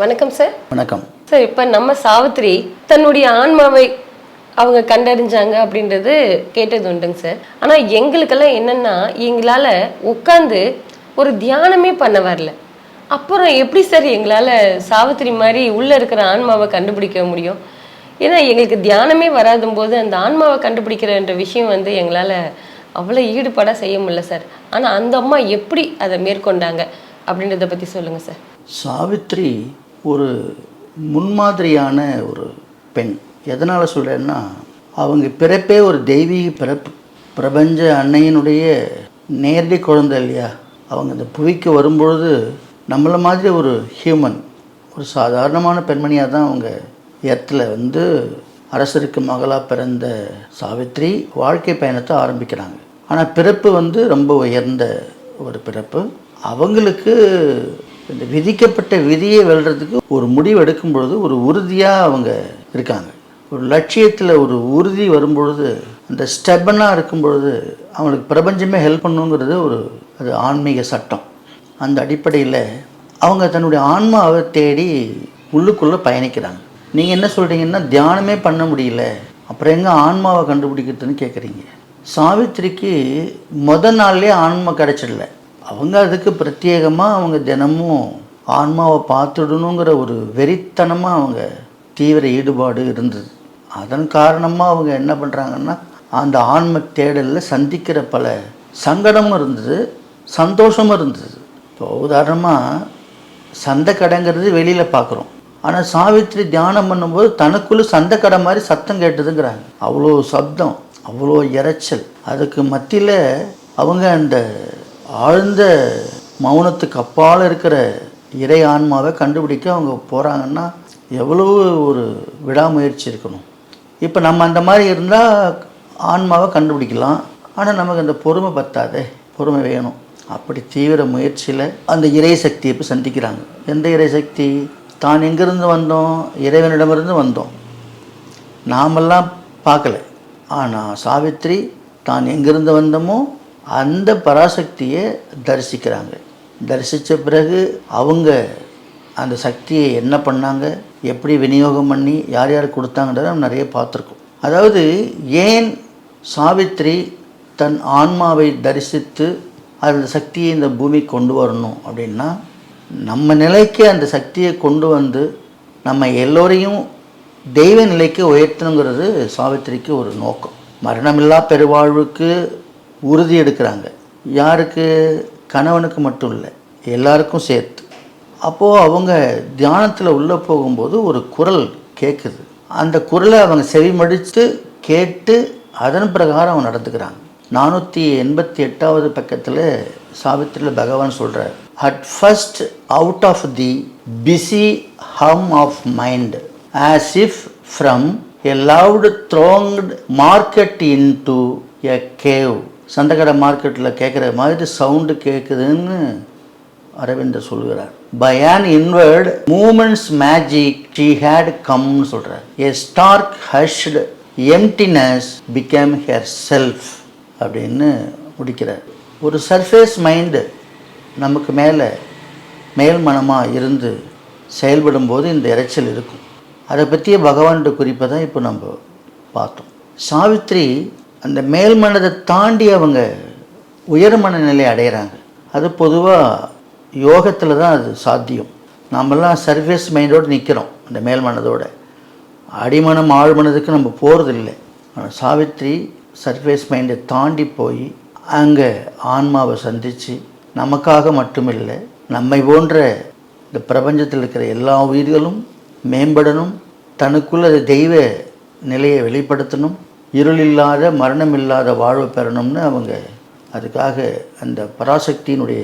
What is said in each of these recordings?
வணக்கம் சார் வணக்கம். சார் இப்போ நம்ம சாவித்ரி தன்னுடைய ஆன்மாவை அவங்க கண்டறிஞ்சாங்க அப்படின்றது கேட்டது உண்டுங்க சார் ஆனால் எங்களுக்கெல்லாம் என்னன்னா எங்களால் உட்காந்து ஒரு தியானமே பண்ண வரல. அப்புறம் எப்படி சார் எங்களால் சாவித்ரி மாதிரி உள்ளே இருக்கிற ஆன்மாவை கண்டுபிடிக்க முடியும்? ஏன்னா எங்களுக்கு தியானமே வராத போது அந்த ஆன்மாவை கண்டுபிடிக்கிறன்ற விஷயம் வந்து எங்களால் அவ்வளோ ஈடுபாடாக செய்ய முடியல சார் ஆனால் அந்த அம்மா எப்படி அதை மேற்கொண்டாங்க அப்படின்றத பற்றி சொல்லுங்கள் சார் சாவித்ரி ஒரு முன்மாதிரியான ஒரு பெண். எதனால் சொல்கிறேன்னா அவங்க பிறப்பே ஒரு தெய்வீக பிறப்பு. பிரபஞ்ச அன்னையினுடைய நேரடி குழந்தை இல்லையா? அவங்க இந்த புவிக்கு வரும்பொழுது நம்மளை மாதிரி ஒரு ஹியூமன் ஒரு சாதாரணமான பெண்மணியாக தான் அவங்க இடத்துல வந்து அரசருக்கு மகளாக பிறந்த சாவித்ரி வாழ்க்கை பயணத்தை ஆரம்பிக்கிறாங்க. ஆனால் பிறப்பு வந்து ரொம்ப உயர்ந்த ஒரு பிறப்பு. அவங்களுக்கு இந்த விதிக்கப்பட்ட விதியை வெல்றதுக்கு ஒரு முடிவு எடுக்கும் பொழுது ஒரு உறுதியாக அவங்க இருக்காங்க. ஒரு லட்சியத்தில் ஒரு உறுதி வரும்பொழுது அந்த ஸ்டெபனாக இருக்கும் பொழுது அவங்களுக்கு பிரபஞ்சமே ஹெல்ப் பண்ணுங்கிறது ஒரு அது ஆன்மீக சட்டம். அந்த அடிப்படையில் அவங்க தன்னுடைய ஆன்மாவை தேடி உள்ளுக்குள்ளே பயணிக்கிறாங்க. நீங்கள் என்ன சொல்கிறீங்கன்னா தியானமே பண்ண முடியல அப்புறம் எங்கே ஆன்மாவை கண்டுபிடிக்கிறதுன்னு கேட்குறீங்க சாவித்திரிக்கு முத நாள்லேயே ஆன்மா கிடச்சிடல. அவங்க அதுக்கு பிரத்யேகமாக அவங்க தினமும் ஆன்மாவை பார்த்துடணுங்கிற ஒரு வெறித்தனமாக அவங்க தீவிர ஈடுபாடு இருந்தது. அதன் காரணமாக அவங்க என்ன பண்ணுறாங்கன்னா அந்த ஆன்ம தேடலில் சந்திக்கிற பல சங்கடமும் இருந்தது சந்தோஷமும் இருந்தது. இப்போ உதாரணமாக சந்தை கடைங்கிறது வெளியில் பார்க்குறோம் ஆனால் சாவித்திரி தியானம் பண்ணும்போது தனக்குள்ளே சந்தை கடை மாதிரி சத்தம் கேட்டதுங்கிறாங்க. அவ்வளோ சப்தம் அவ்வளோ இரைச்சல். அதுக்கு மத்தியில் அவங்க அந்த ஆழ்ந்த மௌனத்துக்கு அப்பால் இருக்கிற இறை ஆன்மாவை கண்டுபிடிக்க அவங்க போகிறாங்கன்னா எவ்வளவு ஒரு விடாமுயற்சி இருக்கணும். இப்போ நம்ம அந்த மாதிரி இருந்தால் ஆன்மாவை கண்டுபிடிக்கலாம். ஆனால் நமக்கு அந்த பொறுமை பத்தாதே பொறுமை வேணும். அப்படி தீவிர முயற்சியில் அந்த இறை சக்தியை இப்போ சந்திக்கிறாங்க. எந்த இறை சக்தி? தான் எங்கிருந்து வந்தோம்? இறைவனிடமிருந்து வந்தோம். நாமெல்லாம் பார்க்கல. ஆனால் சாவித்ரி தான் எங்கிருந்து வந்தோமோ அந்த பராசக்தியை தரிசிக்கிறாங்க. தரிசித்த பிறகு அவங்க அந்த சக்தியை என்ன பண்ணாங்க? எப்படி விநியோகம் பண்ணி யார் யார் கொடுத்தாங்கன்றத நம்ம நிறைய பார்த்துருக்கோம். அதாவது ஏன் சாவித்ரி தன் ஆன்மாவை தரிசித்து அந்த சக்தியை இந்த பூமிக்கு கொண்டு வரணும் அப்படின்னா நம்ம நிலைக்கு அந்த சக்தியை கொண்டு வந்து நம்ம எல்லோரையும் தெய்வ நிலைக்கு உயர்த்தணுங்கிறது சாவித்திரிக்கு ஒரு நோக்கம். மரணமில்லா பெருவாழ்வுக்கு உறுதி எடுக்கிறாங்க யாருக்கு? கணவனுக்கு மட்டும் இல்லை எல்லாருக்கும் சேர்த்து. அப்போது அவங்க தியானத்தில் உள்ளே போகும்போது ஒரு குரல் கேட்குது அந்த குரலை அவங்க செவிமடித்து கேட்டு அதன் பிரகாரம் அவங்க நடந்துக்கிறாங்க. நானூற்றி எண்பத்தி எட்டாவது பக்கத்தில் சாவித்திரியில் பகவான் சொல்கிறார் at first out of the busy hum of mind as if from a loud thronged market into a cave cave சந்தகடை மார்க்கெட்டில் கேட்குற மாதிரி சவுண்டு கேட்குதுன்னு அரவிந்தர் சொல்கிறார் by an inward moments magic she had கம்னு சொல்கிறார் a stark hushed emptiness became herself அப்படின்னு முடிக்கிறார். ஒரு சர்ஃபேஸ் மைண்டு நமக்கு மேலே மேல் மனமாக இருந்து செயல்படும்போது இந்த இறைச்சல் இருக்கும். அதை பற்றிய பகவான்கிட்ட குறிப்பை தான் இப்போ நம்ம பார்த்தோம். சாவித்ரி அந்த மேல் மனதை தாண்டி அவங்க உயர் மனநிலை அடைகிறாங்க அது பொதுவாக யோகத்தில் தான் அது சாத்தியம். நாமெல்லாம் சர்ஃபேஸ் மைண்டோடு நிற்கிறோம் அந்த மேல் மனதோடு. அடிமனம் ஆழ்மனதுக்கு நம்ம போகிறதில்லை ஆனால் சாவித்ரி சர்ஃபேஸ் மைண்டை தாண்டி போய் அங்கே ஆன்மாவை சந்தித்து நமக்காக மட்டுமில்லை நம்மை போன்ற இந்த பிரபஞ்சத்தில் இருக்கிற எல்லா உயிர்களும் மேம்படணும் தனக்குள்ள அது தெய்வ நிலையை வெளிப்படுத்தணும் இருள் இல்லாத மரணம் இல்லாத வாழ்வு பெறணும்னு அவங்க அதுக்காக அந்த பராசக்தியினுடைய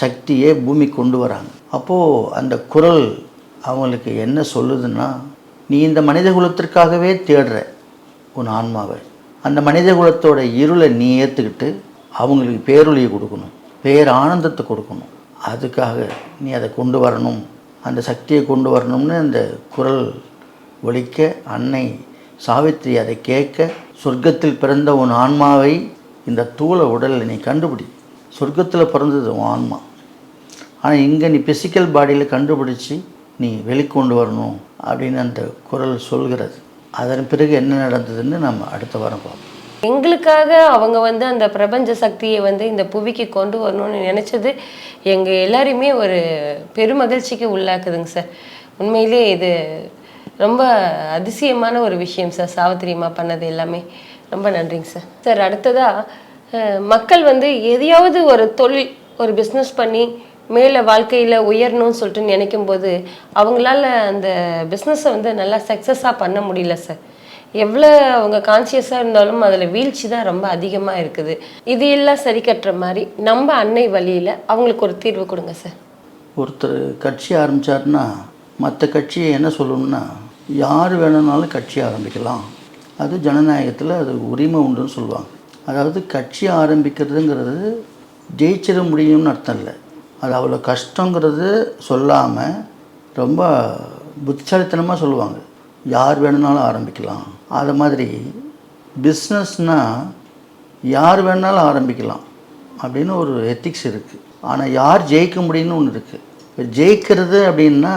சக்தியை பூமி கொண்டு வராங்க. அப்போது அந்த குரல் அவங்களுக்கு என்ன சொல்லுதுன்னா நீ இந்த மனித குலத்திற்காகவே தேடுற உன் ஆன்மாவை. அந்த மனித குலத்தோட இருளை நீ ஏற்றுக்கிட்டு அவங்களுக்கு பேரொழியை கொடுக்கணும் பேர் ஆனந்தத்தை கொடுக்கணும். அதுக்காக நீ அதை கொண்டு வரணும். அந்த சக்தியை கொண்டு வரணும்னு அந்த குரல் ஒழிக்க அன்னை சாவித்திரி அதை கேட்க சொர்க்கத்தில் பிறந்த உன் ஆன்மாவை இந்த தூள உடலில் நீ கண்டுபிடி. சொர்க்கத்தில் பிறந்தது உன் ஆன்மா. ஆனால் இங்கே நீ பிசிக்கல் பாடியில் கண்டுபிடிச்சி நீ வெளிக்கொண்டு வரணும் அப்படின்னு அந்த குரல் சொல்கிறது. அதன் பிறகு என்ன நடந்ததுன்னு நம்ம அடுத்த வாரம் பார்ப்போம். எங்களுக்காக அவங்க வந்து அந்த பிரபஞ்ச சக்தியை வந்து இந்த புவிக்கு கொண்டு வரணும்னு நினச்சது எங்கள் எல்லாரையுமே ஒரு பெருமகிழ்ச்சிக்கு உள்ளாக்குதுங்க சார். உண்மையிலே இது ரொம்ப அதிசயமான ஒரு விஷயம் சார் சாவித்திரியம்மா பண்ணது எல்லாமே. ரொம்ப நன்றிங்க சார். சார் அடுத்ததாக மக்கள் வந்து எதையாவது ஒரு தொழில் ஒரு பிஸ்னஸ் பண்ணி மேலே வாழ்க்கையில் உயரணும்னு சொல்லிட்டு நினைக்கும் போது அவங்களால அந்த பிஸ்னஸை வந்து நல்லா சக்ஸஸாக பண்ண முடியல சார். எவ்வளோ அவங்க கான்சியஸாக இருந்தாலும் அதில் வீழ்ச்சி தான் ரொம்ப அதிகமாக இருக்குது. இது எல்லாம் சரி கட்டுற மாதிரி நம்ம அன்னை வழியில் அவங்களுக்கு ஒரு தீர்வு கொடுங்க சார். ஒருத்தர் கட்சி ஆரம்பித்தாருன்னா மற்ற கட்சியை என்ன சொல்லணும்னா யார் வேணும்னாலும் கட்சி ஆரம்பிக்கலாம். அது ஜனநாயகத்தில் அது உரிமை உண்டுன்னு சொல்லுவாங்க. அதாவது கட்சி ஆரம்பிக்கிறதுங்கிறது ஜெயிச்சிட முடியும்னு அர்த்தம் இல்லை. அது அவ்வளோ கஷ்டங்கிறது சொல்லாமல் ரொம்ப புத்திசாலித்தனமாக சொல்லுவாங்க. யார் வேணுனாலும் ஆரம்பிக்கலாம். அது மாதிரி பிஸ்னஸ்னால் யார் வேணாலும் ஆரம்பிக்கலாம் அப்படின்னு ஒரு எத்திக்ஸ் இருக்குது ஆனால் யார் ஜெயிக்க முடியும்னு ஒன்று இருக்குது இப்போ ஜெயிக்கிறது அப்படின்னா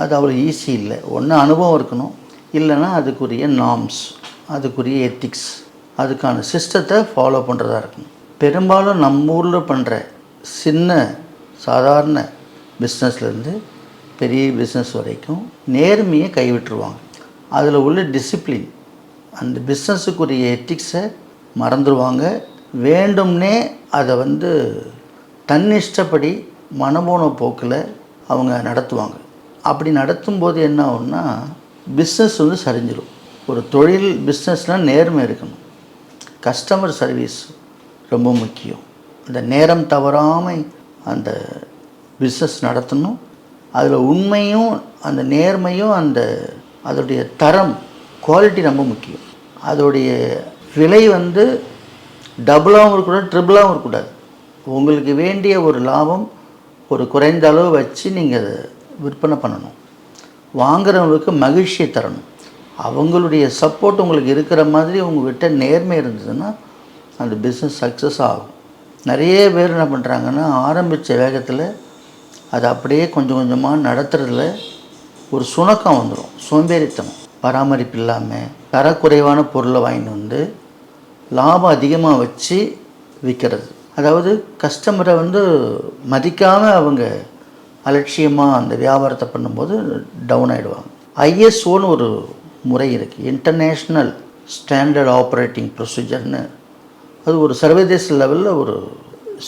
அது அவ்வளோ ஈஸி இல்லை. ஒன்று அனுபவம் இருக்கணும். இல்லைன்னா அதுக்குரிய நாம்ஸ் அதுக்குரிய எத்திக்ஸ் அதுக்கான சிஸ்டத்தை ஃபாலோ பண்ணுறதா இருக்கணும். பெரும்பாலும் நம்ம ஊரில் பண்ணுற சின்ன சாதாரண பிஸ்னஸ்லேருந்து பெரிய பிஸ்னஸ் வரைக்கும் நேர்மையை கைவிட்டுருவாங்க. அதில் உள்ள டிசிப்ளின் அந்த பிஸ்னஸுக்குரிய எத்திக்ஸை மறந்துடுவாங்க வேண்டும்னே அதை வந்து தன்னிஷ்டப்படி மனபோன போக்கில் அவங்க நடத்துவாங்க. அப்படி நடத்தும்போது என்ன ஆகும்னா பிஸ்னஸ் வந்து சரிஞ்சிடும் ஒரு தொழில் பிஸ்னஸ்னால் நேர்மை இருக்கணும். கஸ்டமர் சர்வீஸ் ரொம்ப முக்கியம். அந்த நேரம் தவறாமல் அந்த பிஸ்னஸ் நடத்தணும். அதில் உண்மையும் அந்த நேர்மையும் அந்த அதோடைய தரம் குவாலிட்டி ரொம்ப முக்கியம். அதோடைய விலை வந்து டபுளாகவும் இருக்கக்கூடாது ட்ரிபிளாகவும் இருக்கக்கூடாது. உங்களுக்கு வேண்டிய ஒரு லாபம் ஒரு குறைந்த அளவு வச்சு நீங்கள் அதை விற்பனை பண்ணணும். வாங்குறவங்களுக்கு மகிழ்ச்சியை தரணும். அவங்களுடைய சப்போர்ட் உங்களுக்கு இருக்கிற மாதிரி உங்கள்கிட்ட நேர்மை இருந்ததுன்னா அந்த பிஸ்னஸ் சக்ஸஸ் ஆகும். நிறைய பேர் என்ன பண்ணுறாங்கன்னா ஆரம்பித்த வேகத்தில் அது அப்படியே கொஞ்சம் கொஞ்சமாக நடத்துறதுல ஒரு சுணக்கம் வந்துடும் சோம்பேறித்தனம். பராமரிப்பு இல்லாமல் தரக்குறைவான பொருளை வாங்கிட்டு வந்து லாபம் அதிகமாக வச்சு விற்கிறது அதாவது கஸ்டமரை வந்து மதிக்காமல் அவங்க அலட்சியமாக அந்த வியாபாரத்தை பண்ணும்போது டவுன் ஆகிடுவாங்க ஐஎஸ்ஓன்னு ஒரு முறை இருக்குது இன்டர்நேஷ்னல் ஸ்டாண்டர்ட் ஆப்ரேட்டிங் ப்ரொசீஜர்னு அது ஒரு சர்வதேச லெவலில் ஒரு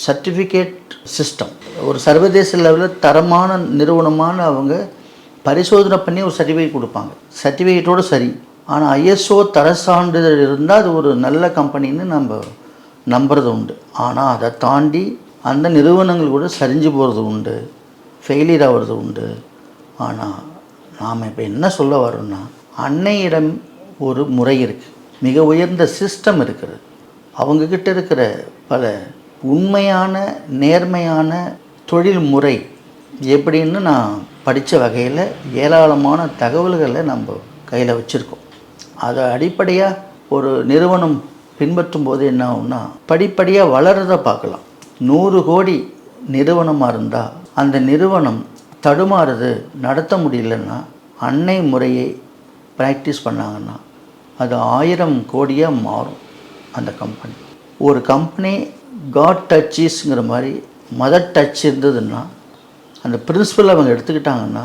சர்டிஃபிகேட் சிஸ்டம் ஒரு சர்வதேச லெவலில் தரமான நிறுவனமான அவங்க பரிசோதனை பண்ணி ஒரு சர்டிஃபிகேட் கொடுப்பாங்க. சர்டிஃபிகேட்டோடு சரி. ஆனால் ஐஎஸ்ஓ தர சான்றிதழ் இருந்தால் அது ஒரு நல்ல கம்பெனின்னு நம்ம நம்புறது உண்டு. ஆனால் அதை தாண்டி அந்த நிறுவனங்கள் கூட சரிஞ்சு போகிறது உண்டு. ஃபெயிலியர் ஆகிறது உண்டு. ஆனால் நாம் இப்போ என்ன சொல்ல வரோம்னா அன்னையிடம் ஒரு முறை இருக்குது மிக உயர்ந்த சிஸ்டம் இருக்கிறது. அவங்கக்கிட்ட இருக்கிற பல உண்மையான நேர்மையான தொழில் முறை எப்படின்னு நான் படித்த வகையில் ஏராளமான தகவல்களை நம்ம கையில் வச்சுருக்கோம். அதை அடிப்படையாக ஒரு நிறுவனம் பின்பற்றும் போது என்ன ஆகும்னா படிப்படியாக வளர்றதை பார்க்கலாம். நூறு கோடி நிறுவனமாக இருந்தால் அந்த நிறுவனம் தடுமாறுது நடத்த முடியலன்னா அன்னை முறையை ப்ராக்டிஸ் பண்ணாங்கன்னா அது ஆயிரம் கோடியாக மாறும் அந்த கம்பெனி ஒரு கம்பெனி காட் டச்சீஸ்ங்கிற மாதிரி மதர் டச் இருந்ததுன்னா அந்த பிரின்சிபல் அவங்க எடுத்துக்கிட்டாங்கன்னா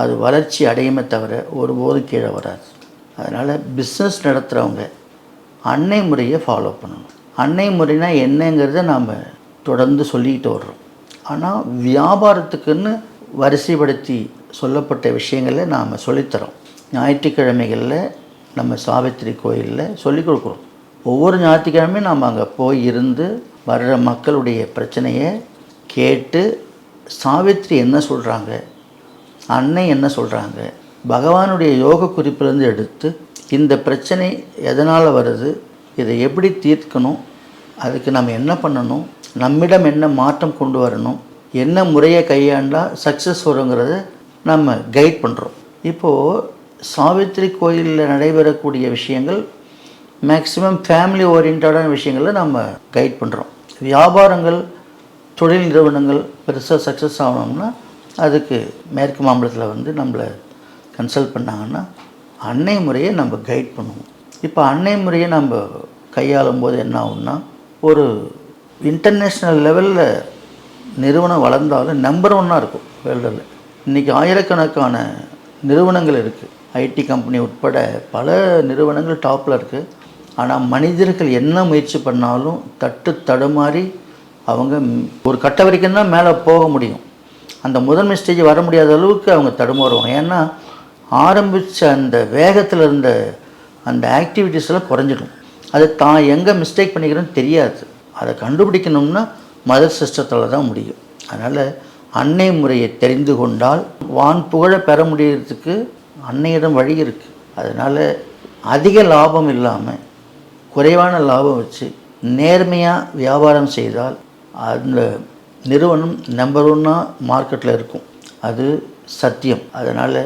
அது வளர்ச்சி அடையுமே தவிர ஒருபோதும் கீழே வராது. அதனால் பிஸ்னஸ் நடத்துகிறவங்க அன்னை முறையை ஃபாலோ பண்ணணும். அன்னை முறைனா என்னங்கிறத நாம் தொடர்ந்து சொல்லிக்கிட்டு வர்றோம். ஆனால் வியாபாரத்துக்குன்னு வரிசைப்படுத்தி சொல்லப்பட்ட விஷயங்களை நாம் சொல்லித்தரோம். ஞாயிற்றுக்கிழமைகளில் நம்ம சாவித்திரி கோயிலில் சொல்லிக் கொடுக்குறோம். ஒவ்வொரு ஞாயிற்றுக்கிழமையும் நாம் அங்கே போய் இருந்து வர்ற மக்களுடைய பிரச்சனையை கேட்டு சாவித்திரி என்ன சொல்கிறாங்க அன்னை என்ன சொல்கிறாங்க பகவானுடைய யோக குறிப்பிலிருந்து எடுத்து இந்த பிரச்சனை எதனால் வருது இதை எப்படி தீர்க்கணும் அதுக்கு நம்ம என்ன பண்ணணும் நம்மிடம் என்ன மாற்றம் கொண்டு வரணும் என்ன முறையை கையாண்டால் சக்ஸஸ் வருங்கிறத நம்ம கைட் பண்ணுறோம் இப்போது சாவித்திரி கோயிலில் நடைபெறக்கூடிய விஷயங்கள் மேக்ஸிமம் ஃபேமிலி ஓரியன்டான விஷயங்களை நம்ம கைட் பண்ணுறோம் வியாபாரங்கள் தொழில் நிறுவனங்கள் பெருசாக சக்ஸஸ் ஆகணும்னா அதுக்கு மேற்கு மாம்பலத்தில் வந்து நம்மளை கன்சல்ட் பண்ணாங்கன்னா அன்னை முறையை நம்ம கைட் பண்ணுவோம். இப்போ அன்னை முறையை நம்ம கையாளும் போது என்ன ஆகும்னா ஒரு இன்டர்நேஷ்னல் லெவலில் நிறுவனம் வளர்ந்தாலும் நம்பர் ஒன்னாக இருக்கும் வேர்ல்டில் இன்றைக்கி ஆயிரக்கணக்கான நிறுவனங்கள் இருக்குது ஐடி கம்பெனி உட்பட பல நிறுவனங்கள் டாப்பில் இருக்குது ஆனால் மனிதர்கள் என்ன முயற்சி பண்ணாலும் தட்டு தடுமாறி அவங்க ஒரு கட்ட வரைக்கும் தான் மேலே போக முடியும். அந்த முதன்மை ஸ்டேஜ் வர முடியாத அளவுக்கு அவங்க தடுமாறுவாங்க. ஏன்னா ஆரம்பித்த அந்த வேகத்தில் இருந்த அந்த ஆக்டிவிட்டிஸ் எல்லாம் குறைஞ்சிடும். அது தான் எங்கே மிஸ்டேக் பண்ணிக்கிறோன்னு தெரியாது. அதை கண்டுபிடிக்கணும்னா மதர் சிஸ்டத்தில் தான் முடியும். அதனால் அன்னை முறையை தெரிந்து கொண்டால் வான் புகழை பெற முடியறதுக்கு அன்னையிடம் வழி இருக்குது அதனால் அதிக லாபம் இல்லாமல் குறைவான லாபம் வச்சு நேர்மையாக வியாபாரம் செய்தால் அந்த நிறுவனம் நம்பர் ஒன்னாக மார்க்கெட்டில் இருக்கும். அது சத்தியம். அதனால்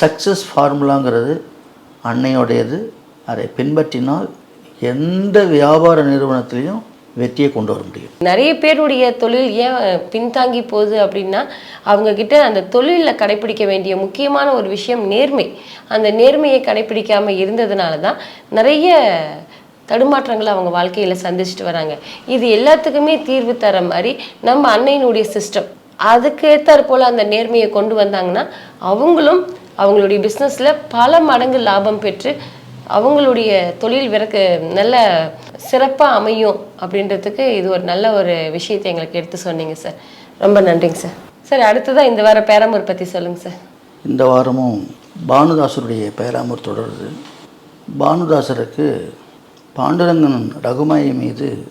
சக்ஸஸ் ஃபார்முலாங்கிறது அன்னையோடையது. அதை பின்பற்றினால் எந்த வியாபார நிறுவனத்திலையும் வெற்றியை கொண்டு வர முடியும். நிறைய பேருடைய தொழில் ஏன் பின்தாங்கி போகுது அப்படின்னா அவங்க கிட்ட அந்த தொழிலில் கடைபிடிக்க வேண்டிய முக்கியமான ஒரு விஷயம் நேர்மை. அந்த நேர்மையை கடைபிடிக்காம இருந்ததுனால தான் நிறைய தடுமாற்றங்களை அவங்க வாழ்க்கையில் சந்திச்சுட்டு வராங்க. இது எல்லாத்துக்குமே தீர்வு தர மாதிரி நம்ம அன்னையினுடைய சிஸ்டம் அதுக்கு போல் அந்த நேர்மையை கொண்டு வந்தாங்கன்னா அவங்களும் அவங்களுடைய பிஸ்னஸில் பல மடங்கு லாபம் பெற்று அவங்களுடைய தொழில் விறக்கு நல்ல சிறப்பாக அமையும் அப்படின்றதுக்கு இது ஒரு நல்ல ஒரு விஷயத்தை எங்களுக்கு எடுத்து சொன்னீங்க சார். ரொம்ப நன்றிங்க சார். சார் அடுத்ததான் இந்த வார பேராமூர் பற்றி சொல்லுங்கள் சார். இந்த வாரமும் பானுதாசருடைய பேராமூர் தொடருது. பானுதாசருக்கு பாண்டுரங்கன் ரகுமாயி மீது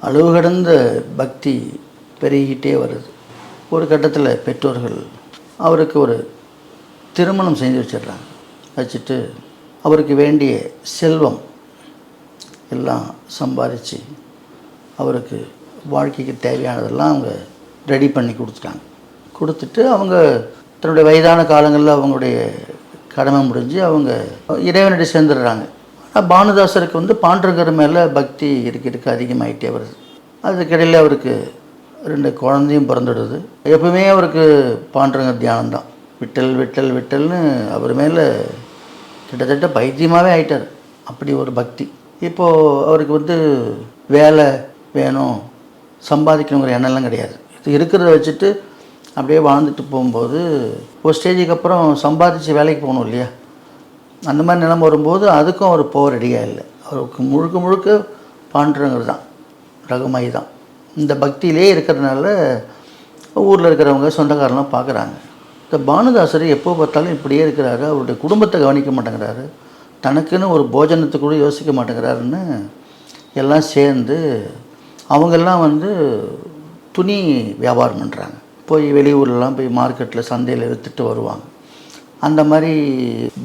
அளவு கடந்த பக்தி பெருகிட்டே வருது. ஒரு கட்டத்தில் பெற்றோர்கள் அவருக்கு ஒரு திருமணம் செஞ்சு வச்சிடுறாங்க. வச்சுட்டு அவருக்கு வேண்டிய செல்வம் எல்லாம் சம்பாதிச்சு அவருக்கு வாழ்க்கைக்கு தேவையானதெல்லாம் அவங்க ரெடி பண்ணி கொடுத்துட்டாங்க. கொடுத்துட்டு அவங்க தன்னுடைய வயதான காலங்களில் அவங்களுடைய கடமை முடிஞ்சு அவங்க இறைவனடி சேர்ந்துடுறாங்க. ஆனால் பானுதாசருக்கு வந்து பாண்டகர் மேலே பக்தி இருக்க இருக்க அதிகமாகிட்டே வருது. அதுக்கிடையில் அவருக்கு ரெண்டு குழந்தையும் பிறந்துடுது. எப்பவுமே அவருக்கு பாண்டரங்க தியானம்தான். விட்டல் விட்டல் விட்டல்னு அவர் மேலே கிட்டத்தட்ட பைத்தியமாகவே ஆயிட்டார். அப்படி ஒரு பக்தி. இப்போது அவருக்கு வந்து வேலை வேணும் சம்பாதிக்கணுங்கிற எண்ணம்லாம் கிடையாது. இது இருக்கிறத வச்சுட்டு அப்படியே வாழ்ந்துட்டு போகும்போது ஒரு ஸ்டேஜுக்கு அப்புறம் சம்பாதிச்சு வேலைக்கு போகணும் இல்லையா? அந்த மாதிரி நிலைமை வரும்போது அதுக்கும் அவர் போக ரெடியாக இல்லை. அவருக்கு முழுக்க முழுக்க பாண்டுறங்கிறது தான் ரகுமாயி தான். இந்த பக்தியிலே இருக்கிறதுனால ஊரில் இருக்கிறவங்க சொந்தக்காரெல்லாம் பார்க்குறாங்க. இந்த பானுதாசர் எப்போ பார்த்தாலும் இப்படியே இருக்கிறாரு. அவருடைய குடும்பத்தை கவனிக்க மாட்டேங்கிறாரு. தனக்குன்னு ஒரு போஜனத்தை கூட யோசிக்க மாட்டேங்கிறாருன்னு எல்லாம் சேர்ந்து அவங்கெல்லாம் வந்து துணி வியாபாரம் பண்ணுறாங்க போய் வெளியூர்லலாம் போய் மார்க்கெட்டில் சந்தையில் விற்றுட்டு வருவாங்க. அந்த மாதிரி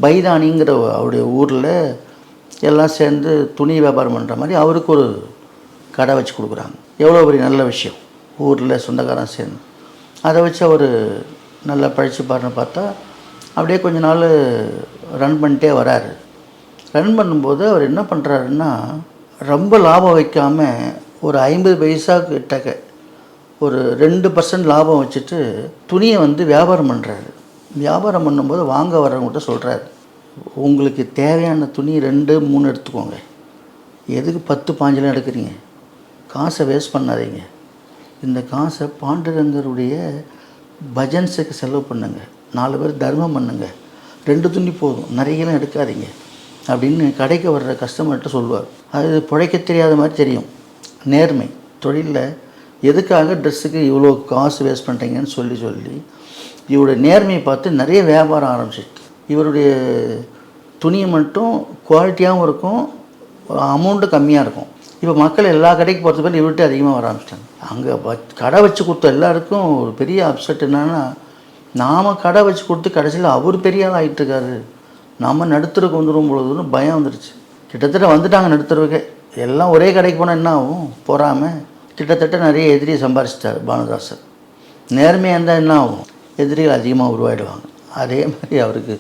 பைதானிங்கிற அவருடைய ஊரில் எல்லாம் சேர்ந்து துணி வியாபாரம் பண்ணுற மாதிரி அவருக்கு ஒரு கடை வச்சு கொடுக்குறாங்க. எவ்வளோ பெரிய நல்ல விஷயம். ஊரில் சொந்தக்காரன் சேர்ந்து. அதை வச்சு அவர் நல்லா பழிச்சு பாருன்னு பார்த்தா அப்படியே கொஞ்ச நாள் ரன் பண்ணிட்டே வராரு. ரன் பண்ணும்போது அவர் என்ன பண்ணுறாருன்னா ரொம்ப லாபம் வைக்காமல் ஒரு ஐம்பது பைசா கிட்டக்க ஒரு ரெண்டு பர்சன்ட் லாபம் வச்சுட்டு துணியை வந்து வியாபாரம் பண்ணுறாரு வியாபாரம் பண்ணும்போது வாங்க வர்றவங்கள்ட்ட சொல்கிறாரு உங்களுக்கு தேவையான துணி ரெண்டு மூணு எடுத்துக்கோங்க. எதுக்கு பத்து பாஞ்செலாம் எடுக்கிறீங்க? காசை வேஸ்ட் பண்ணாதீங்க. இந்த காசை பாண்டுரங்கருடைய பஜன்ஸுக்கு செலவு பண்ணுங்க. நாலு பேர் தர்மம் பண்ணுங்க. ரெண்டு துணி போதும். நிறையலாம் எடுக்காதீங்க. அப்படின்னு கடைக்கு வர்ற கஸ்டமர்கிட்ட சொல்லுவார். அது பிழைக்க தெரியாத மாதிரி தெரியும். நேர்மை. தொழிலில் எதுக்காக ட்ரெஸ்ஸுக்கு இவ்வளோ காசு வேஸ்ட் பண்ணுறீங்கன்னு சொல்லி சொல்லி இவருடைய நேர்மையை பார்த்து நிறைய வியாபாரம் ஆரம்பிச்சிட்டு இவருடைய துணியை மட்டும் குவாலிட்டியாகவும் இருக்கும் அமௌண்ட்டு கம்மியாக இருக்கும். இப்போ மக்கள் எல்லா கடைக்கு போகிறது பேர் இவர்கிட்ட அதிகமாக வர ஆரம்பிச்சிட்டாங்க. அங்கே கடை வச்சு கொடுத்த எல்லாருக்கும் ஒரு பெரிய அப்செட் என்னன்னா நாம் கடை வச்சு கொடுத்து கடைசியில் அவர் பெரிய ஆள் நம்ம நடுத்தருக்கு வந்துடும் பொழுதுன்னு பயம் வந்துடுச்சு கிட்டத்தட்ட வந்துட்டாங்க நடுத்தருவுக்கே. எல்லாம் ஒரே கடைக்கு போனால் என்ன ஆகும்? போகாமல் கிட்டத்தட்ட நிறைய எதிரியை சம்பாரிச்சிட்டார் பானுதாசர். நேர்மையாக இருந்தால் என்ன ஆகும்? எதிரிகள் அதிகமாக உருவாயிடுவாங்க. அதே மாதிரி அவருக்கு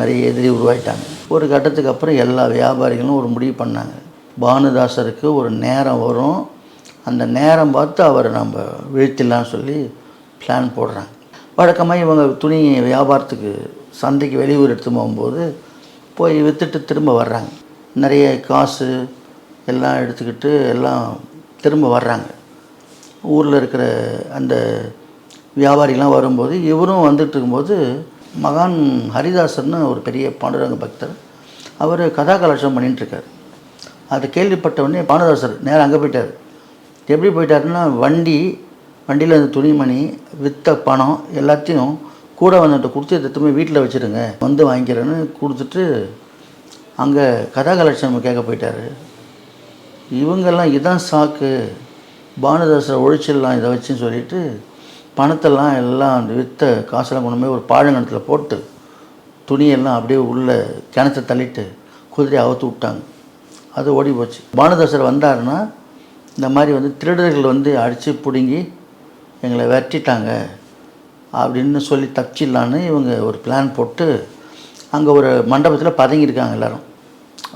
நிறைய எதிரி உருவாயிட்டாங்க. ஒரு கட்டத்துக்கு அப்புறம் எல்லா வியாபாரிகளும் ஒரு முடிவு பண்ணாங்க. பானுதாசருக்கு ஒரு நேரம் வரும். அந்த நேரம் பார்த்து அவரை நம்ம வீழ்த்திடலாம்னு சொல்லி பிளான் போடுறாங்க. வழக்கமாக இவங்க துணி வியாபாரத்துக்கு சந்தைக்கு வெளியூர் எடுத்து போகும்போது போய் விற்றுட்டு திரும்ப வர்றாங்க. நிறைய காசு எல்லாம் எடுத்துக்கிட்டு எல்லாம் திரும்ப வர்றாங்க. ஊரில் இருக்கிற அந்த வியாபாரிலாம் வரும்போது இவரும் வந்துட்டு இருக்கும்போது மகான் ஹரிதாசர்னு ஒரு பெரிய பாண்டுரங்க பக்தர் அவர் கதா கலாச்சாரம் பண்ணிட்டு அதை கேள்விப்பட்ட உடனே பானுதாசர் நேராக அங்கே போயிட்டார். எப்படி போயிட்டாருன்னா வண்டி வண்டியில் அந்த துணிமணி விற்ற பணம் எல்லாத்தையும் கூட வந்துட்டு கொடுத்து இதை திரும்ப வீட்டில் வச்சுருங்க வந்து வாங்கிக்கிறேன்னு கொடுத்துட்டு அங்கே கதா கலாட்சம் கேட்க போயிட்டார். இவங்கெல்லாம் இதுதான் சாக்கு. பானுதாசரை ஒழிச்சிடலாம் இதை வச்சுன்னு சொல்லிட்டு பணத்தெல்லாம் எல்லாம் அந்த விற்ற காசெல்லாம் கொண்டு போய் ஒரு பாழங்கணத்தில் போட்டு துணியெல்லாம் அப்படியே உள்ளே கிணத்தை தள்ளிட்டு குதிரையை அவுத்து விட்டாங்க. அது ஓடி போச்சு. பானுதாசர் வந்தாருன்னா இந்த மாதிரி வந்து திருடர்கள் வந்து அடித்து பிடுங்கி எங்களை விரட்டிட்டாங்க. அப்படின்னு சொல்லி தப்பிச்சிடலான்னு இவங்க ஒரு பிளான் போட்டு அங்கே ஒரு மண்டபத்தில் பதங்கியிருக்காங்க எல்லோரும்.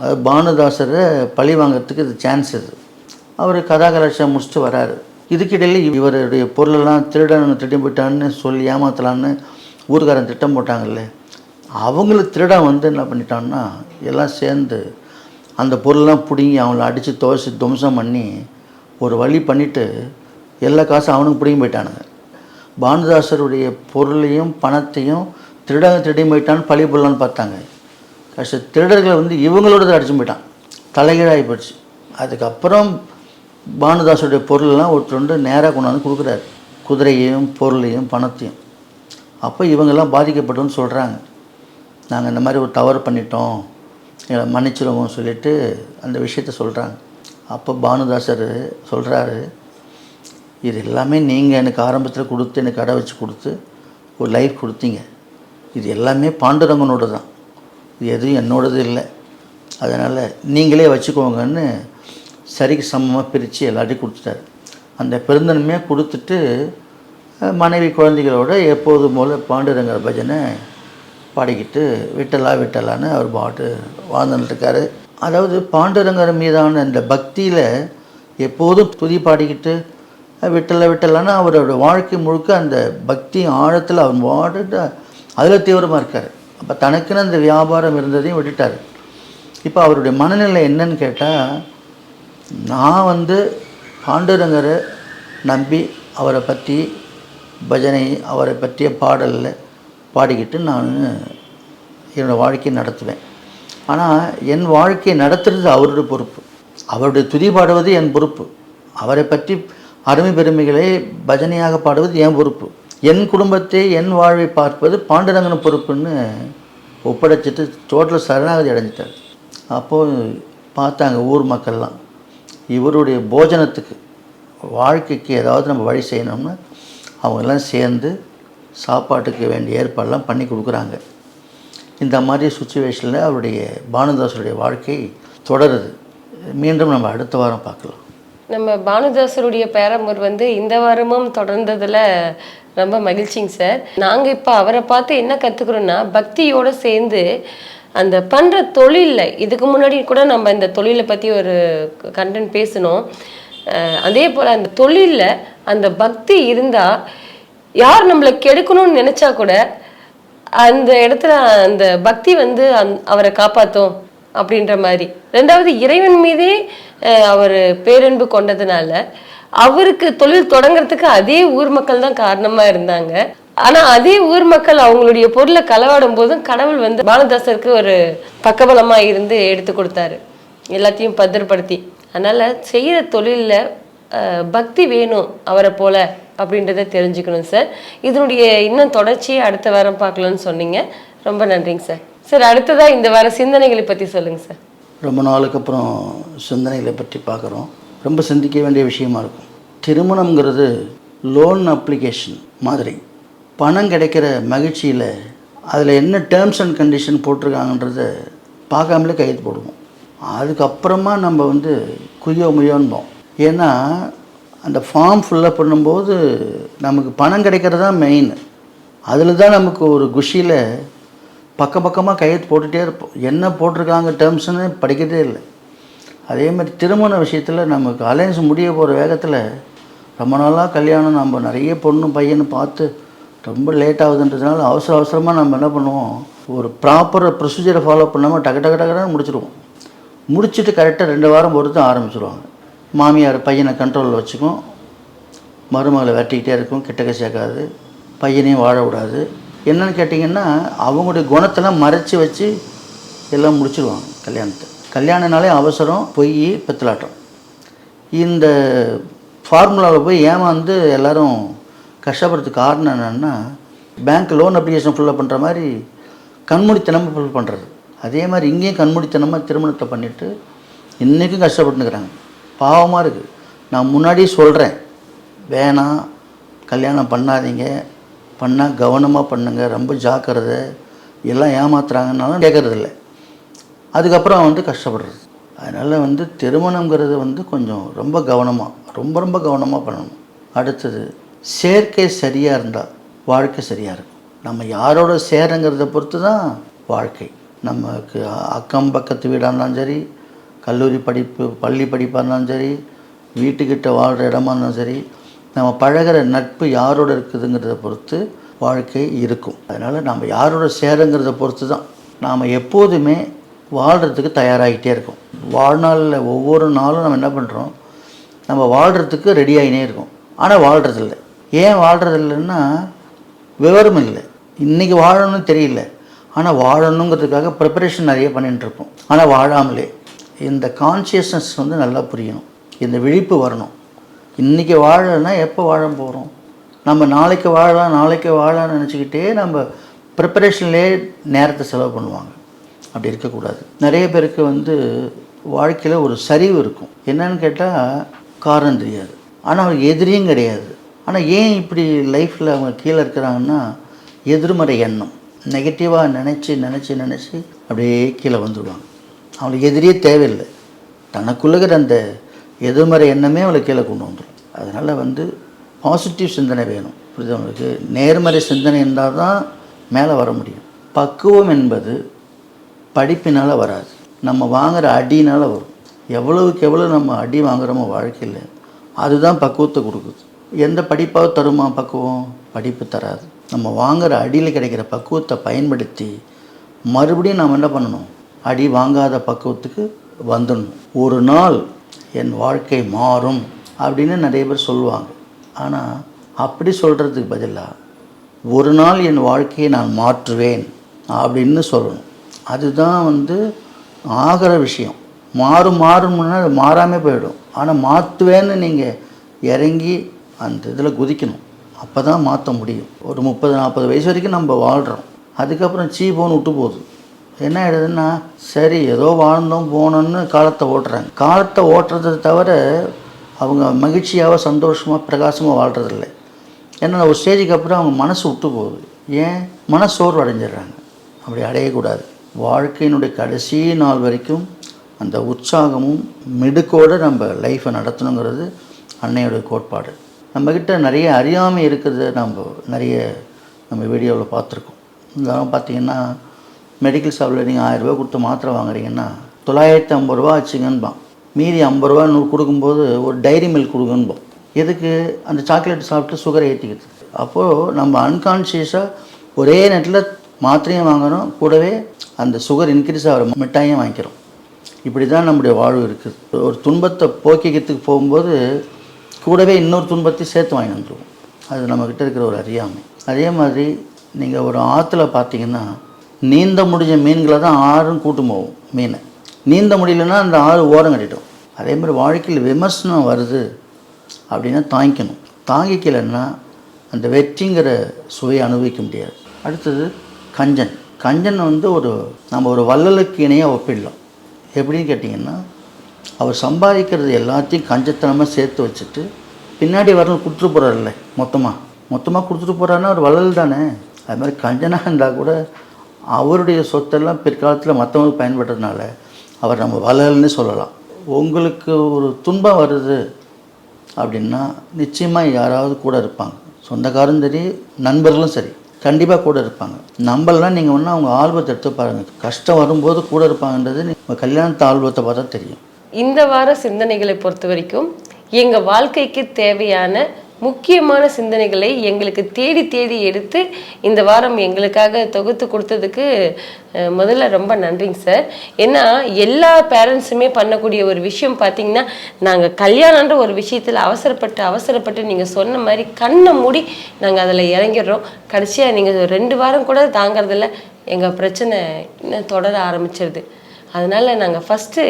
அது பானுதாசரை பழி வாங்குறதுக்கு இது சான்ஸ் இது. அவர் கதாகலாட்சம் முடிச்சுட்டு வராரு. இதுக்கிடையில் இவருடைய பொருளெல்லாம் திருடன் திருடி போயிட்டான்னு சொல்லி ஏமாத்தலான்னு ஊர்காரன் திட்டம் போட்டாங்கல்ல. அவங்கள திருடன் வந்து என்ன பண்ணிட்டான்னா எல்லாம் சேர்ந்து அந்த பொருள்லாம் பிடுங்கி அவங்கள அடித்து துவச்சி துவம்சம் பண்ணி ஒரு வழி பண்ணிவிட்டு எல்லா காசும் அவனுக்கு பிடிங்கி போயிட்டானுங்க. பானுதாசருடைய பொருளையும் பணத்தையும் திருடங்க திருடி போயிட்டான்னு பழி போடலான்னு பார்த்தாங்க. கஷ்ட திருடர்களை வந்து இவங்களோட அடிச்சு போயிட்டான். தலைகீழாகி போயிடுச்சு. அதுக்கப்புறம் பானுதாசருடைய பொருளெல்லாம் ஒருத்தர் வந்து நேராக கொண்டாந்து கொடுக்குறாரு. குதிரையையும் பொருளையும் பணத்தையும். அப்போ இவங்கெல்லாம் பாதிக்கப்பட்டோன்னு சொல்கிறாங்க நாங்கள் இந்த மாதிரி ஒரு தவறு பண்ணிட்டோம். எங்களை மன்னிச்சிடுவோம் சொல்லிட்டு அந்த விஷயத்த சொல்கிறாங்க அப்போ பானுதாசர் சொல்கிறாரு இது எல்லாமே நீங்கள் எனக்கு ஆரம்பத்தில் கொடுத்து எனக்கு கடை வச்சு கொடுத்து ஒரு லைஃப் கொடுத்தீங்க. இது எல்லாமே பாண்டுரங்கனோட தான். இது எதுவும் என்னோடது இல்லை. அதனால் நீங்களே வச்சுக்கோங்கன்னு சரிக்கு சமமாக பிரித்து எல்லாத்தையும் கொடுத்துட்டாரு. அந்த பெருந்தன்மையாக கொடுத்துட்டு மனைவி குழந்தைகளோட எப்போதும் போல் பாண்டுரங்க பஜனை பாடிக்கிட்டு விட்டலா விட்டலான்னு அவர் பாட்டு வாழ்ந்துட்டுருக்காரு. அதாவது பாண்டுரங்கர் மீதான இந்த பக்தியில் எப்போதும் துதி பாடிக்கிட்டு விட்டல விட்டலைன்னா அவரோட வாழ்க்கை முழுக்க அந்த பக்தி ஆழத்தில் அவர் பாட்டுட்டு அதில் தீவிரமாக இருக்கார். அப்போ தனக்குன்னு அந்த வியாபாரம் இருந்ததையும் விட்டுட்டார். இப்போ அவருடைய மனநிலை என்னன்னு கேட்டால் நான் வந்து பாண்டுரங்கரை நம்பி அவரை பற்றி பஜனை அவரை பற்றிய பாடலில் பாடிக்கிட்டு நான் என்னோடய வாழ்க்கையை நடத்துவேன். ஆனால் என் வாழ்க்கையை நடத்துறது அவருடைய பொறுப்பு. அவருடைய துதி பாடுவது என் பொறுப்பு. அவரை பற்றி அருமை பெருமைகளை பஜனையாக பாடுவது என் பொறுப்பு. என் குடும்பத்தை என் வாழ்வை பார்ப்பது பாண்டுரங்கன பொறுப்புன்னு ஒப்படைச்சிட்டு டோட்டல் சரணாகதி அடைஞ்சிட்டார். அப்போது பார்த்தாங்க ஊர் மக்கள்லாம் இவருடைய போஜனத்துக்கு வாழ்க்கைக்கு ஏதாவது நம்ம வழி செய்யணும்னா அவங்கெல்லாம் சேர்ந்து சாப்பாட்டுக்கு வேண்டிய ஏற்பாடெல்லாம் பண்ணி கொடுக்குறாங்க. இந்த மாதிரி சுச்சுவேஷனில் அவருடைய பானுதாசருடைய வாழ்க்கை தொடருது. மீண்டும் நம்ம அடுத்த வாரம் பார்க்கலாம். நம்ம பானுதாசருடைய பேரமூர் வந்து இந்த வாரமும் தொடர்ந்ததுல ரொம்ப மகிழ்ச்சிங்க சார். நாங்க இப்ப அவரை பார்த்து என்ன கத்துக்கிறோம்னா பக்தியோட சேர்ந்து அந்த பண்ற தொழிலில் இதுக்கு முன்னாடி கூட நம்ம இந்த தொழிலை பத்தி ஒரு கண்டென்ட் பேசணும் அதே போல அந்த தொழிலில் அந்த பக்தி இருந்தா யார் நம்மளை கெடுக்கணும்னு நினைச்சா கூட அந்த இடத்துல அந்த பக்தி வந்து அந் அவரை காப்பாத்தும். அப்படின்ற மாதிரி. ரெண்டாவது இறைவன் மீதே அவர் பேரன்பு கொண்டதுனால அவருக்கு தொழில் தொடங்குறதுக்கு அதே ஊர் மக்கள் தான் காரணமா இருந்தாங்க. ஆனா அதே ஊர் மக்கள் அவங்களுடைய பொருளை களவாடும் போதும் கடவுள் வந்து பாலதாசருக்கு ஒரு பக்கபலமா இருந்து எடுத்து கொடுத்தாரு. எல்லாத்தையும் பத்திரப்படுத்தி. அதனால செய்யற தொழில்ல பக்தி வேணும் அவரை போல அப்படின்றத தெரிஞ்சுக்கணும் சார். இதனுடைய இன்னும் தொடர்ச்சியை அடுத்த வாரம் பார்க்கலாம்னு சொன்னீங்க. ரொம்ப நன்றிங்க சார். சார் அடுத்ததா இந்த வார சிந்தனைகளை பற்றி சொல்லுங்க சார். ரொம்ப நாளுக்கு அப்புறம் சிந்தனைகளை பற்றி பார்க்குறோம். ரொம்ப சிந்திக்க வேண்டிய விஷயமா இருக்கும். திருமணம்ங்கிறது லோன் அப்ளிகேஷன் மாதிரி. பணம் கிடைக்கிற மகிழ்ச்சியில் அதில் என்ன டேர்ம்ஸ் அண்ட் கண்டிஷன் போட்டிருக்காங்கன்றத பார்க்காமலே கையெழுத்து போடுவோம். அதுக்கப்புறமா நம்ம வந்து குய்யோ முயோன்போம் ஏன்னா அந்த ஃபார்ம் ஃபில்லப் பண்ணும்போது நமக்கு பணம் கிடைக்கிறது தான் மெயின் அதில் தான் நமக்கு ஒரு குஷியில் பக்க பக்கமாக கையெழுத்து போட்டுகிட்டே இருப்போம். என்ன போட்டிருக்காங்க டேர்ம்ஸ்னு படிக்கிறதே இல்லை. அதே மாதிரி திருமண விஷயத்தில் நமக்கு அலையன்ஸ் முடிய போகிற வேகத்தில் ரொம்ப நாளாக கல்யாணம் நம்ம நிறைய பொண்ணு பையனு பார்த்து ரொம்ப லேட் ஆகுதுன்றதுனால அவசர அவசரமாக நம்ம என்ன பண்ணுவோம்? ஒரு ப்ராப்பர் ப்ரொசீஜரை ஃபாலோ பண்ணாமல் டக்கு டக்கு டக்குன்னு முடிச்சிடுவோம். முடிச்சுட்டு கரெக்டாக ரெண்டு வாரம் பொறுத்து ஆரம்பிச்சிருவாங்க. மாமியார் பையனை கண்ட்ரோலில் வச்சுக்கும். மருமகளை வெட்டிக்கிட்டே இருக்கும். கிட்டக்க சேர்க்காது. பையனையும் வாழ விடாது. என்னன்னு கேட்டிங்கன்னா அவங்களுடைய குணத்தெல்லாம் மறைச்சி வச்சு எல்லாம் முடிச்சிடுவாங்க கல்யாணத்தை. கல்யாணனாலே அவசரம் பொய் பித்தலாட்டம். இந்த ஃபார்முலாவில் போய் ஏமாந்து எல்லாரும் கஷ்டப்படுறதுக்கு காரணம் என்னென்னா பேங்க் லோன் அப்ளிகேஷன் ஃபுல்லாக பண்ணுற மாதிரி கண்மூடித்தனமாக ஃபுல் பண்ணுறது அதே மாதிரி இங்கேயும் கண்மூடித்தனமாக திருமணத்தை பண்ணிவிட்டு இன்றைக்கும் கஷ்டப்பட்டுக்கிறாங்க பாவமாக இருக்குது நான் முன்னாடி சொல்கிறேன் வேணாம். கல்யாணம் பண்ணாதீங்க. பண்ணால் கவனமாக பண்ணுங்கள் ரொம்ப ஜாக்கிரதை. எல்லாம் ஏமாத்துறாங்கனாலும் கேட்குறதில்ல அதுக்கப்புறம் வந்து கஷ்டப்படுறது அதனால் வந்து திருமணங்கிறது வந்து கொஞ்சம் ரொம்ப கவனமாக ரொம்ப ரொம்ப கவனமாக பண்ணணும். அடுத்தது சேர்க்கை சரியாக இருந்தால் வாழ்க்கை சரியாக இருக்கும். நம்ம யாரோட சேருங்கிறத பொறுத்து தான் வாழ்க்கை. நமக்கு அக்கம் பக்கத்து வீடாக இருந்தாலும் சரி கல்லூரி படிப்பு பள்ளி படிப்பாக இருந்தாலும் சரி வீட்டுக்கிட்ட வாழ்கிற இடமா இருந்தாலும் சரி நம்ம பழகுற நட்பு யாரோட இருக்குதுங்கிறத பொறுத்து வாழ்க்கை இருக்கும். அதனால் நம்ம யாரோட சேருங்கிறத பொறுத்து தான் நாம் எப்போதுமே வாழ்கிறதுக்கு தயாராகிட்டே இருக்கோம். வாழ்நாளில் ஒவ்வொரு நாளும் நம்ம என்ன பண்ணுறோம் நம்ம வாழ்கிறதுக்கு ரெடி ஆகினே இருக்கோம். ஆனால் வாழ்கிறதில்ல ஏன் வாழ்கிறதில்லைன்னா விவரம் இல்லை. இன்றைக்கி வாழணும்னு தெரியல. ஆனால் வாழணுங்கிறதுக்காக ப்ரிப்பரேஷன் நிறைய பண்ணிட்டு ஆனால் வாழாமலே. இந்த கான்சியஸ்னஸ் வந்து நல்லா புரியணும். இந்த விழிப்பு வரணும். இன்றைக்கி வாழலைன்னா எப்போ வாழ போகிறோம் நம்ம நாளைக்கு வாழலாம் நாளைக்கு வாழலாம்னு நினச்சிக்கிட்டே நம்ம ப்ரிப்பரேஷன்லேயே நேரத்தை செலவு பண்ணுவாங்க. அப்படி இருக்கக்கூடாது. நிறைய பேருக்கு வந்து வாழ்க்கையில் ஒரு சரிவு இருக்கும். என்னன்னு கேட்டால் காரணம் தெரியாது. ஆனால் அவங்க எதிரியும் கிடையாது. ஆனால் ஏன் இப்படி லைஃப்பில் அவங்க கீழே இருக்கிறாங்கன்னா எதிர்மறை எண்ணம். நெகட்டிவாக நினச்சி நினச்சி நினச்சி அப்படியே கீழே வந்துடுவாங்க அவங்களுக்கு எதிரியே தேவையில்லை. தனக்குள்ளுகிற அந்த எதிர்மறை எண்ணமே அவளை கீழே கொண்டு வந்துடும் அதனால் வந்து பாசிட்டிவ் சிந்தனை வேணும். புரியுது நேர்மறை சிந்தனை இருந்தால் தான் மேலே வர முடியும். பக்குவம் என்பது படிப்பினால் வராது. நம்ம வாங்குகிற அடினால் வரும். எவ்வளவுக்கு எவ்வளோ நம்ம அடி வாங்குறோமோ வாழ்க்கையில் அதுதான் பக்குவத்தை கொடுக்குது. எந்த படிப்பாக தருமா பக்குவம்? படிப்பு தராது. நம்ம வாங்குகிற அடியில் கிடைக்கிற பக்குவத்தை பயன்படுத்தி மறுபடியும் நாம் என்ன பண்ணணும்? அடி வாங்காத பக்குவத்துக்கு வந்துடணும். ஒரு நாள் என் வாழ்க்கை மாறும் அப்படின்னு நிறைய பேர் சொல்லுவாங்க. ஆனால் அப்படி சொல்கிறதுக்கு பதிலாக ஒரு நாள் என் வாழ்க்கையை நான் மாற்றுவேன் அப்படின்னு சொல்லணும். அதுதான் வந்து ஆகிற விஷயம். மாறும் மாறும்னா அது மாறாமல் போயிடும். ஆனால் மாற்றுவேன்னு நீங்கள் இறங்கி அந்த இதில் குதிக்கணும். அப்போ தான் மாற்ற முடியும். ஒரு முப்பது நாற்பது வயசு வரைக்கும் நம்ம வாழ்கிறோம் அதுக்கப்புறம் சீ போன்னு விட்டு போகுது. என்ன ஆகிடுதுன்னா சரி ஏதோ வாழ்ந்தோம் போனோம்னு காலத்தை ஓட்டுறாங்க. காலத்தை ஓட்டுறதை தவிர அவங்க மகிழ்ச்சியாக சந்தோஷமாக பிரகாசமாக வாழ்கிறதில்ல ஏன்னா ஒரு ஸ்டேஜுக்கு அப்புறம் அவங்க மனசு விட்டு போகுது. ஏன்? மனசோர்வு அடைஞ்சிடுறாங்க. அப்படி அடையக்கூடாது. வாழ்க்கையினுடைய கடைசி நாள் வரைக்கும் அந்த உற்சாகமும் மிடுக்கோடு நம்ம லைஃப்பை நடத்தணுங்கிறது அன்னையோட கோட்பாடு. நம்மக்கிட்ட நிறைய அறியாமை இருக்கிறத நம்ம நிறைய நம்ம வீடியோவில் பார்த்துருக்கோம். இதெல்லாம் பார்த்தீங்கன்னா மெடிக்கல் ஷாப்பில் நீங்கள் ஆயிரம் ரூபாய் கொடுத்து மாத்திரை வாங்குறீங்கன்னா தொள்ளாயிரத்தி ஐம்பது ரூபா ஆச்சுங்கன்பா மீதி ஐம்பது ரூபா நூறு கொடுக்கும்போது ஒரு டைரி மில்க் கொடுங்கன்போம் எதுக்கு? அந்த சாக்லேட் சாப்பிட்டு சுகரை ஏற்றிக்கிட்டு அப்போது நம்ம அன்கான்ஷியஸாக ஒரே நேரத்தில் மாத்திரையும் வாங்குறோம் கூடவே அந்த சுகர் இன்க்ரீஸ் ஆகிற மிட்டாயும் வாங்கிக்கிறோம். இப்படி தான் நம்முடைய வாழ்வு இருக்குது. ஒரு துன்பத்தை போக்கிக்கிறதுக்கு போகும்போது கூடவே இன்னொரு துன்பத்தையும் சேர்த்து வாங்கி வந்துடுவோம் அது நம்மக்கிட்ட இருக்கிற ஒரு அறியாமை. அதே மாதிரி நீங்கள் ஒரு ஆற்றுல பார்த்தீங்கன்னா நீந்த முடிஞ்ச மீன்களை தான் ஆறும் கூட்டும் போகும் மீனை. நீந்த முடியலன்னா அந்த ஆறு ஓரம் கட்டிட்டோம். அதே மாதிரி வாழ்க்கையில் விமர்சனம் வருது அப்படின்னா தாங்கிக்கணும். தாங்கிக்கலைன்னா அந்த வெற்றிங்கிற சுவையை அனுபவிக்க முடியாது. அடுத்தது கஞ்சன். கஞ்சன் வந்து ஒரு நம்ம ஒரு வள்ளலுக்கு இணையாக ஒப்பிடலாம். எப்படின்னு கேட்டிங்கன்னா அவர் சம்பாதிக்கிறது எல்லாத்தையும் கஞ்சத்தனமாக சேர்த்து வச்சுட்டு பின்னாடி வரணும் கொடுத்துட்டு போகிறார்ல மொத்தமாக மொத்தமாக கொடுத்துட்டு போகிறாருன்னா ஒரு வள்ளல் தானே. அது மாதிரி கஞ்சனாக இருந்தால் கூட அவருடைய சொத்தெல்லாம் பிற்காலத்தில் மற்றவங்களுக்கு பயன்படுறதுனால அவர் நம்ம வள்ளல்னு சொல்லலாம். உங்களுக்கு ஒரு துன்பம் வருது அப்படின்னா நிச்சயமாக யாராவது கூட இருப்பாங்க. சொந்தக்காரும் சரி நண்பர்களும் சரி கண்டிப்பாக கூட இருப்பாங்க. நம்மளெலாம் நீங்கள் ஒன்றா அவங்க ஆல்பத்தை எடுத்து பாருங்கள் கஷ்டம் வரும்போது கூட இருப்பாங்கன்றது உங்கள் கல்யாணத்து ஆல்பத்தை பார்த்தா தெரியும். இந்த வார சிந்தனைகளை பொறுத்த வரைக்கும் எங்கள் வாழ்க்கைக்கு தேவையான முக்கியமான சிந்தனைகளை எங்களுக்கு தேடி தேடி எடுத்து இந்த வாரம் எங்களுக்காக தொகுத்து கொடுத்ததுக்கு முதல்ல ரொம்ப நன்றிங்க சார். ஏன்னா எல்லா பேரண்ட்ஸுமே பண்ணக்கூடிய ஒரு விஷயம் பார்த்தீங்கன்னா நாங்கள் கல்யாணன்ற ஒரு விஷயத்தில் அவசரப்பட்டு அவசரப்பட்டு நீங்கள் சொன்ன மாதிரி கண்ணை மூடி நாங்கள் அதில் இறங்கிடுறோம். கடைசியாக நீங்கள் ரெண்டு வாரம் கூட தாங்கறதில்ல. எங்கள் பிரச்சனை இன்னும் தொடர ஆரம்பிச்சிருது. அதனால் நாங்கள் ஃபஸ்ட்டு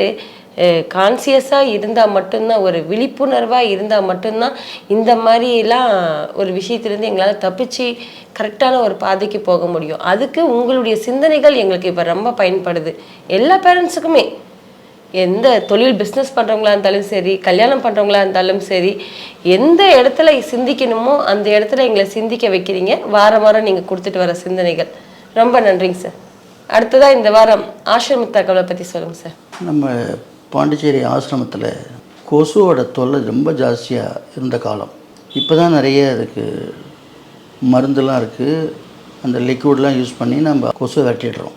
கான்சியஸாக இருந்தால் மட்டும்தான் ஒரு விழிப்புணர்வாக இருந்தால் மட்டும்தான் இந்த மாதிரிலாம் ஒரு விஷயத்துலேருந்து எங்களால் தப்பிச்சு கரெக்டான ஒரு பாதைக்கு போக முடியும். அதுக்கு உங்களுடைய சிந்தனைகள் எங்களுக்கு இப்போ ரொம்ப பயன்படுது. எல்லா பேரண்ட்ஸுக்குமே. எந்த தொழில் பிஸ்னஸ் பண்ணுறவங்களா இருந்தாலும் சரி கல்யாணம் பண்ணுறவங்களா இருந்தாலும் சரி எந்த இடத்துல சிந்திக்கணுமோ அந்த இடத்துல எங்களை சிந்திக்க வைக்கிறீங்க. வாரம் வாரம் நீங்கள் கொடுத்துட்டு வர சிந்தனைகள். ரொம்ப நன்றிங்க சார் அடுத்ததாக இந்த வாரம் ஆசிரம தகவலை பற்றி சொல்லுங்கள் சார் நம்ம பாண்டிச்சேரி ஆசிரமத்தில் கொசுவோட தொல்லை ரொம்ப ஜாஸ்தியாக இருந்த காலம். இப்போ தான் நிறைய அதுக்கு மருந்துலாம் இருக்குது அந்த லிக்விட்லாம் யூஸ் பண்ணி நம்ம கொசு வெட்டிடுறோம்.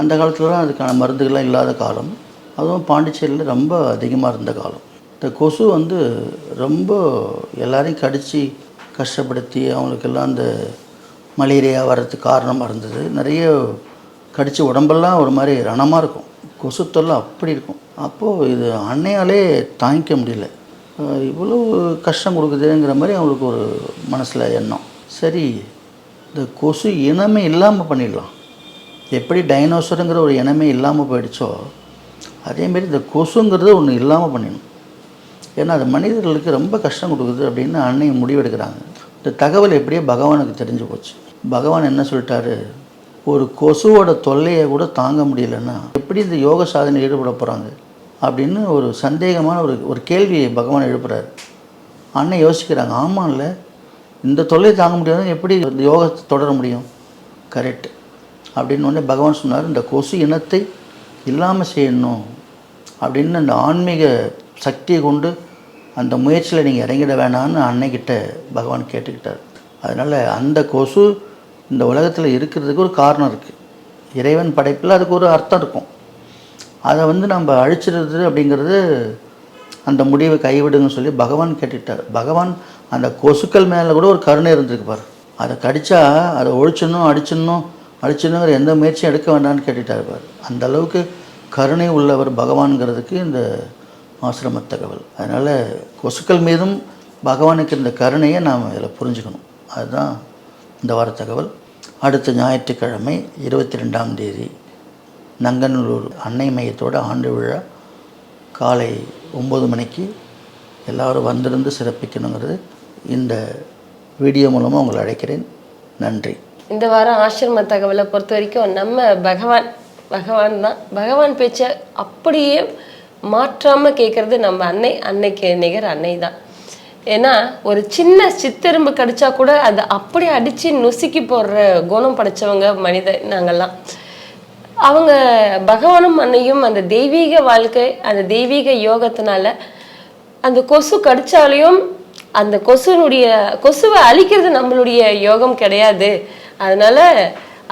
அந்த காலத்துலலாம் அதுக்கான மருந்துகள்லாம் இல்லாத காலம். அதுவும் பாண்டிச்சேரியில் ரொம்ப அதிகமாக இருந்த காலம். இந்த கொசு வந்து ரொம்ப எல்லாரையும் கடித்து கஷ்டப்படுத்தி அவங்களுக்கெல்லாம் அந்த மலேரியா வர்றதுக்கு காரணமாக இருந்தது. நிறைய கடித்து உடம்பெல்லாம் ஒரு மாதிரி ரணமாக இருக்கும். கொசு தொல்லை அப்படி இருக்கும். அப்போது இது அன்னையாலே தாங்கிக்க முடியல. இவ்வளவு இவ்வளோ கஷ்டம் கொடுக்குதுங்கிற மாதிரி அவங்களுக்கு ஒரு மனசில் எண்ணம். சரி இந்த கொசு இனமே இல்லாமல் பண்ணிடலாம். எப்படி டைனோசருங்கிற ஒரு இனமே இல்லாமல் போயிடுச்சோ அதேமாரி இந்த கொசுங்கிறது ஒன்று இல்லாமல் பண்ணிடணும். ஏன்னா அது மனிதர்களுக்கு ரொம்ப கஷ்டம் கொடுக்குது அப்படின்னு அன்னை முடிவெடுக்கிறாங்க. இந்த தகவல் எப்படியோ பகவானுக்கு தெரிஞ்சு போச்சு. பகவான் என்ன சொல்லிட்டாரு? ஒரு கொசுவோட தொல்லையை கூட தாங்க முடியலன்னா எப்படி இந்த யோக சாதனை ஈடுபட போகிறாங்க அப்படின்னு ஒரு சந்தேகமான ஒரு ஒரு கேள்வியை பகவான் எழுப்புறாரு. அண்ணன் யோசிக்கிறாங்க ஆமாம்ல இந்த தொல்லையை தாங்க முடியாத எப்படி இந்த யோகத்தை தொடர முடியும்? கரெக்ட் அப்படின்னு உடனே பகவான் சொன்னார் இந்த கொசு இனத்தை இல்லாமல் செய்யணும் அப்படின்னு அந்த ஆன்மீக சக்தியை கொண்டு அந்த முயற்சியில் நீங்கள் இறங்கிட வேணான்னு அன்னைக்கிட்ட பகவான் கேட்டுக்கிட்டார். அதனால் அந்த கொசு இந்த உலகத்தில் இருக்கிறதுக்கு ஒரு காரணம் இருக்குது இறைவன் படைப்பில் அதுக்கு ஒரு அர்த்தம் இருக்கும். அதை வந்து நம்ம அழிச்சிடுறது அப்படிங்கிறது அந்த முடிவை கைவிடுங்கன்னு சொல்லி பகவான் கேட்டுட்டார். பகவான் அந்த கொசுக்கள் மேலே கூட ஒரு கருணை இருந்திருக்கு பாரு. அதை கடித்தா அதை ஒழிச்சிடணும் அடிச்சிடணும் அடிச்சிடணுங்கிற எந்த முயற்சியும் எடுக்க வேண்டாம்னு கேட்டுட்டார் பார். அந்த அளவுக்கு கருணை உள்ளவர் பகவான்கிறதுக்கு இந்த ஆசிரம தகவல் அதனால் கொசுக்கள் மீதும் பகவானுக்கு இந்த கருணையை நாம் இதில் புரிஞ்சுக்கணும். அதுதான் இந்த வார தகவல். அடுத்த ஞாயிற்றுக்கிழமை இருபத்தி ரெண்டாம் தேதி நங்கநல்லூர் அன்னை மையத்தோட ஆண்டு விழா காலை ஒம்பது மணிக்கு எல்லோரும் வந்திருந்து சிறப்பிக்கணுங்கிறது இந்த வீடியோ மூலமாக உங்களை அழைக்கிறேன். நன்றி. இந்த வாரம் ஆசிரம தகவலை பொறுத்த வரைக்கும் நம்ம பகவான் பகவான் தான். பகவான் பேச்சை அப்படியே மாற்றாமல் கேட்குறது நம்ம அன்னை அன்னைக்கு நிகர் அன்னை தான் ஏன்னா ஒரு சின்ன சித்தெரும்பு கடிச்சா கூட அதை அப்படியே அடிச்சு நொசுக்கி போடுற குணம் படைச்சவங்க மனித நாங்கள்லாம். அவங்க பகவானும் அன்னையும் அந்த தெய்வீக வாழ்க்கை அந்த தெய்வீக யோகத்தினால அந்த கொசு கடிச்சாலையும் அந்த கொசுனுடைய கொசுவை அழிக்கிறது நம்மளுடைய யோகம் கிடையாது. அதனால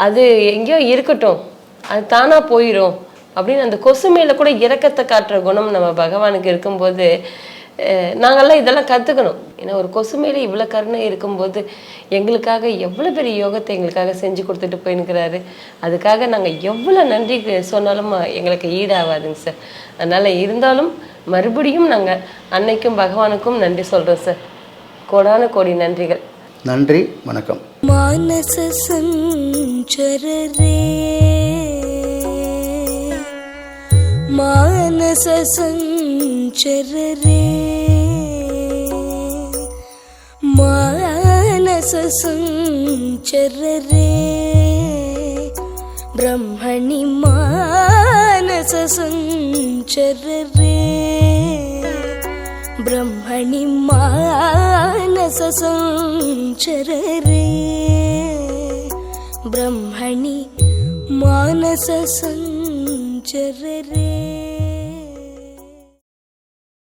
அது எங்கேயோ இருக்கட்டும் அது தானா போயிடும் அப்படின்னு அந்த கொசு மேல கூட இறக்கத்தை காட்டுற குணம் நம்ம பகவானுக்கு இருக்கும்போது நாங்கள்லாம் இதெல்லாம் கற்றுக்கணும் ஏன்னா ஒரு கொசு மேலே இவ்வளோ கருணை இருக்கும்போது எங்களுக்காக எவ்வளோ பெரிய யோகத்தை எங்களுக்காக செஞ்சு கொடுத்துட்டு போயின்னுக்கிறாரு அதுக்காக நாங்கள் எவ்வளோ நன்றி சொன்னாலும் எங்களுக்கு ஈடாகாதுங்க சார். அதனால் இருந்தாலும் மறுபடியும் நாங்கள் அன்னைக்கும் பகவானுக்கும் நன்றி சொல்கிறோம் சார். கோடான கோடி நன்றிகள். நன்றி வணக்கம். மானச சஞ்சரரே. मानस सञ्चर रे मानस सञ्चर रे ब्रह्मणि मानस सञ्चर रे ब्रह्मणि मानस सञ्चर रे ब्रह्मणि मानस सञ्चर रे